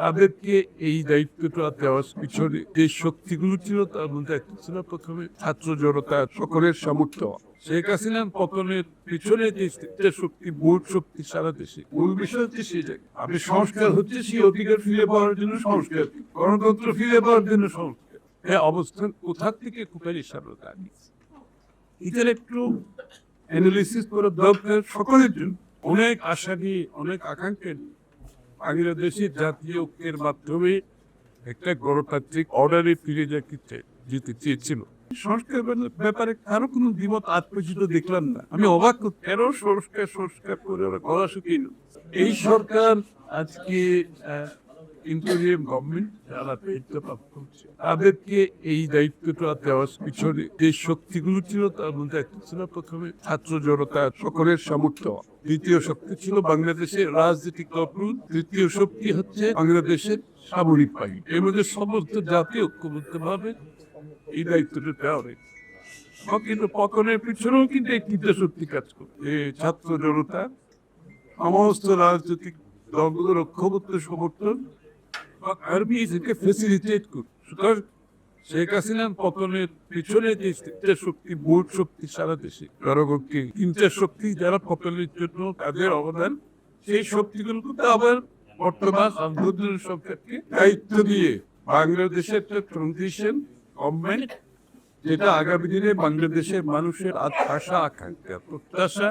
তাদেরকে এই দায়িত্বটা দেওয়ার পিছনে যে শক্তিগুলো ছিল, তার মধ্যে একটা ছিল প্রথমে ছাত্র জনতা সকলের সামর্থ্য। শেখ হাসিনার পতনের পিছনে যে শক্তি, মূল শক্তি সারা দেশে, মূল বিষয় হচ্ছে জায়গায় আপনি সংস্কার হচ্ছে সেই অধিকার ফিরে পাওয়ার জন্য সংস্কার, গণতন্ত্র ফিরে পাওয়ার জন্য সংস্কার। এই অবস্থান কোথা থেকে সামনে দাঁড়িয়েছে এটার একটু অ্যানালিসিস করা দরকার সকলের জন্য। অনেক আশা নিয়ে, অনেক আকাঙ্ক্ষা নিয়ে বাংলাদেশের জাতীয় ঐক্যের মাধ্যমে একটা গণতান্ত্রিক অর্ডারে ফিরে যেতে যেতে চেয়েছিল। সংস্কার ব্যাপারে কারও কোনো বিমত আজ পর্যন্ত দেখলাম না। আমি অবাক কেন সংস্কার সংস্কার করে ওরা গলা শুকিয়ে? এই সরকার আজকে ইন্টারিয়াম গভর্নমেন্ট যারা দায়িত্ব প্রাপ্ত হচ্ছে, তাদেরকে এই দায়িত্বটা দেওয়ার পিছনে যে শক্তিগুলো ছিল, তার মধ্যে একটা ছিল প্রথমে ছাত্র জনতা সকলের সামর্থ্য। দ্বিতীয় শক্তি ছিল বাংলাদেশের রাজনৈতিক দলগুলো। তৃতীয় শক্তি হচ্ছে বাংলাদেশের সামরিক বাহিনী। এর মধ্যে সমস্ত জাতীয় ঐক্যবদ্ধ ভাবে এই দায়িত্বটা দেওয়া হয়েছে। কিন্তু পতনের পিছনেও কিন্তু এই তিনটা শক্তি কাজ করে যে ছাত্র জনতা, সমস্ত রাজনৈতিক দলগুলোর ঐক্যবদ্ধ সমর্থন এবং আর্মি এটাকে ফেসিলিটেট করে সুতরাং শেখ হাসিনার পতনের পিছনে যে তিনটা শক্তি মূল শক্তি সারা দেশে। জনগণকে তিনটা শক্তি যারা পতনের জন্য তাদের অবদান, সেই শক্তিগুলো কিন্তু আবার বর্তমান আন্দোলন সরকারকে দায়িত্ব দিয়ে বাংলাদেশের একটা ট্রানজিশন গভর্নমেন্ট যেটা আগামী দিনে বাংলাদেশের মানুষের আশা, আকাঙ্ক্ষা, প্রত্যাশা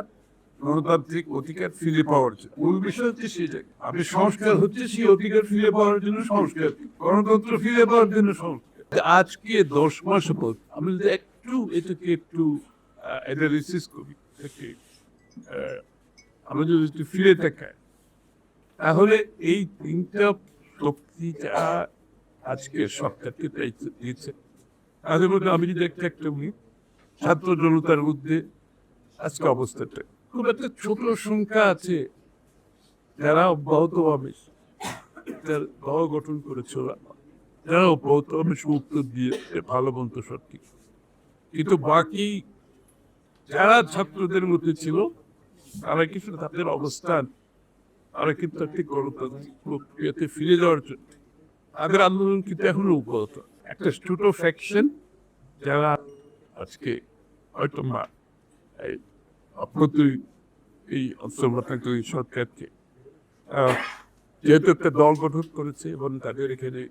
গণতান্ত্রিক অধিকার ফিরে পাওয়ার জন্য। মূল বিষয় হচ্ছে জায়গায় আপনি সংস্কার হচ্ছে সেই অধিকার ফিরে পাওয়ার জন্য সংস্কার। গণতন্ত্র ফিরে পাওয়ার জন্য সংস্কার। আজকে দশ মাস পর আমি যদি একটু এটাকে একটু অ্যানালিসিস করি আমরা যদি একটু ফিরে তাকাই, তাহলে এই তিনটা শক্তি যা আজকে সরকারকে দায়িত্ব দিয়েছে। তাদের মধ্যে আমি যদি একটা একটা উনি ছাত্র জনতার মধ্যে আজকে অবস্থাটা খুব একটা ছোট সংখ্যা আছে। যারা অব্যাহতভাবে তার দল গঠন করেছে ওরা। যারা অব্যাহতভাবে উত্তর দিয়ে ভালো মন্দ সব কিছু কিন্তু বাকি যারা ছাত্রদের মধ্যে ছিল, তারা কিছু তাদের অবস্থান, তারা কিন্তু একটি গণতান্ত্রিক প্রক্রিয়াতে ফিরে যাওয়ার জন্য। তাদের আন্দোলন কিন্তু এখনও অব্যাহত। একটা ছোট ফ্যাকশন যারা আজকে হয়তো মা অপ্রতুই এই অন্তর্বর্তী এই সরকারকে যেহেতু একটা দল গঠন করেছে এবং তাদের এখানে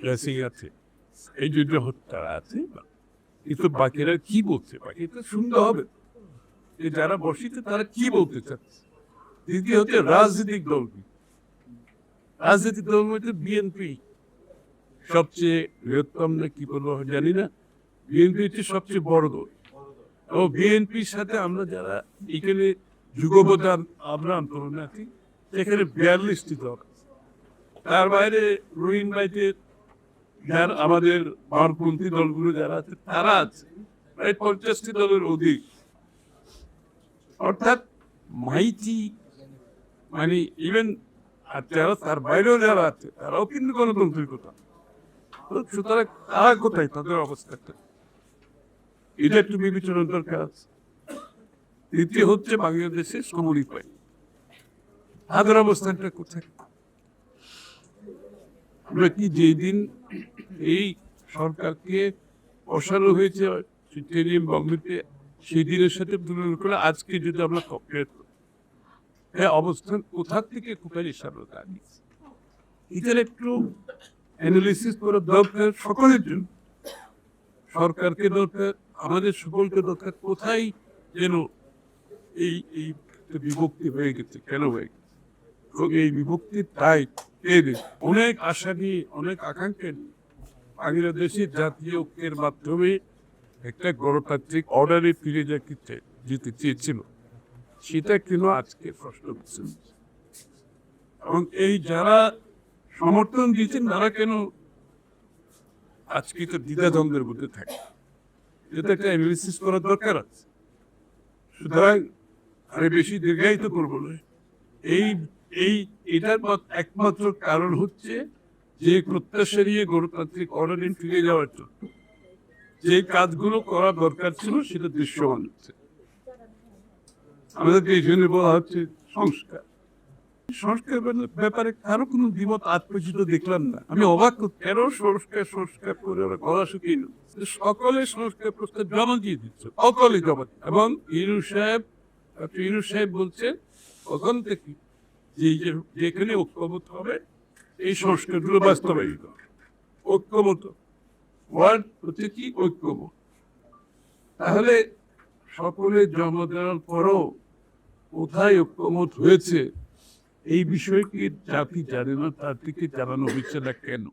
ড্রেসিং আছে, এই জন্য তারা আছে কিন্তু বাকিরা কি বলছে? বাকি তো শুনতে হবে। যে যারা বসিতে তারা কি বলতে চাচ্ছে? দ্বিতীয় হচ্ছে রাজনৈতিক দল। রাজনৈতিক দল মধ্যে বিএনপি সবচেয়ে বৃহত্তম না কি বলব জানি না। বিএনপি হচ্ছে সবচেয়ে বড় দল। ও বিএনপির সাথে আমরা যারা এখানে যুগবদান আমরা আন্দোলন আছি সেখানে বিয়াল্লিশটি দল। তার বাইরে রোহিন বাইটের যার আমাদের বামপন্থী দলগুলো যারা আছে, তারা আছে। প্রায় পঞ্চাশটি দলের অধিক অর্থাৎ মাইটি মানে ইভেন আর যারা তার বাইরেও যারা আছে, তারাও কিন্তু গণতন্ত্রের কথা। সুতরাং তারা কোথায়? তাদের অবস্থাটা। এটা একটু বিবেচনা দরকার আছে। দ্বিতীয় হচ্ছে বাংলাদেশে সামরিক বাহিনী। তাদের অবস্থানটা কোথায়? আমরা কি যেদিন এই সরকারকে বসানো হয়েছে সিটেরিয়াম বঙ্গতে সেই দিনের সাথে তুলনা করে আজকে যদি আমরা কম্পেয়ার করি হ্যাঁ অবস্থান কোথা থেকে কোথায় সামনে দাঁড়িয়েছে? এটার একটু অ্যানালিসিস করা দরকার সকলের জন্য। সরকারকে দরকার আমাদের সকলকে দরকার কোথায় যেন এই এই বিভক্তি হয়ে গেছে, কেন হয়ে গেছে? এবং এই বিভক্তির তাই অনেক আশা নিয়ে, অনেক আকাঙ্ক্ষা নিয়ে বাংলাদেশের জাতীয় ঐক্যের মাধ্যমে একটা গণতান্ত্রিক অর্ডারে ফিরে যেতে যেতে চেয়েছিল। সেটা কেন আজকে প্রশ্ন করছে এবং এই যারা সমর্থন দিয়েছেন, তারা কেন আজকে তো দ্বিধাদ্বন্দ্বের মধ্যে থাকে? এটা একটা অ্যানালিসিস করার দরকার আছে। সুতরাং আরে বেশি দীর্ঘায়িত করব না। এই এই, এটার মত- একমাত্র কারণ হচ্ছে যে প্রত্যাশা নিয়ে গণতান্ত্রিক অর্ডারে ফিরে যাওয়ার জন্য। যে কাজগুলো করা দরকার ছিল সেটা দৃশ্যমান হচ্ছে। আমাদেরকে এই জন্য বলা হচ্ছে সংস্কার। সংস্কারের ব্যাপারে কারও কোনো আজ পর্যন্ত দেখলাম না। আমি অবাক কেন সংস্কার সংস্কার করে ওরা গলা শুকিয়ে? সকলে সংস্কার প্রস্তাব জমা দিয়ে দিচ্ছে, সকলে জমা এবং ইনু সাহেব, ডক্টর সাহেব বলছেন, ওখান থেকে যে যেখানে ঐক্যমত হবে, এই সংস্কারগুলো বাস্তবায়িত। ঐক্যমত, ওয়ার্ড হচ্ছে কি? ঐক্যমত। তাহলে সকলে জমা দেওয়ার পরও কোথায় ঐক্যমত হয়েছে? এই বিষয়ে কি জাতি জানে না? তার থেকে জানানো হয়েছে না কেন?